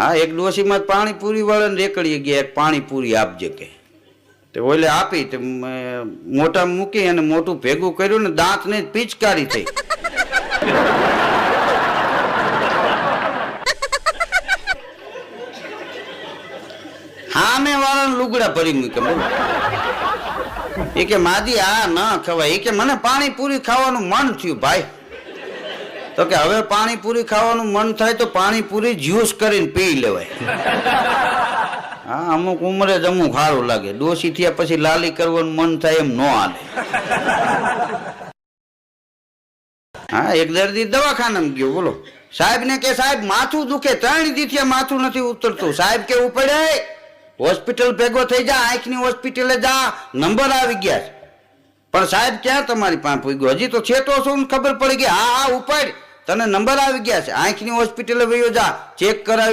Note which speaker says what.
Speaker 1: હા, એક ડોસીમાં પાણીપુરી વાળાને રેકડીએ ગયા પાણીપુરી આપજે કે. તે ઓલે આપી તે મોટા મૂકી અને મોટું ભેગું કર્યું ને દાંત ને પિચકારી થઈ. હામે વાળાને લુગડા ભરી મૂક્યા એ કે, માદી, આ ના ખવાય. એ કે, મને પાણીપુરી ખાવાનું મન થયું, ભાઈ. તો કે હવે પાણીપુરી ખાવાનું મન થાય તો પાણીપુરી જ્યુસ કરીને પી લેવાય. હા, અમુક ઉંમરે જ અમુક સારું લાગે. ડોસી થયા પછી લાલી કરવાનું મન થાય એમ ન હાલે. હા, એક દર્દી દવાખાનામાં ગયો, બોલો. સાહેબ ને કે, સાહેબ, માથું દુખે. ત્રણ દીથી માથું નથી ઉતરતું. સાહેબ કે ઉપડે હોસ્પિટલ ભેગો થઈ જા, આંખની હોસ્પિટલે જા. નંબર આવી ગયા પણ સાહેબ ક્યાં તમારી પાસે પૂગ્યો? હજી તો છે તો શું ખબર પડી ગઈ? હા હા, ઉપાડ. તને નંબર આવી ગયા છે. આંખની હોસ્પિટલે વયો જા. ચેક કરાવી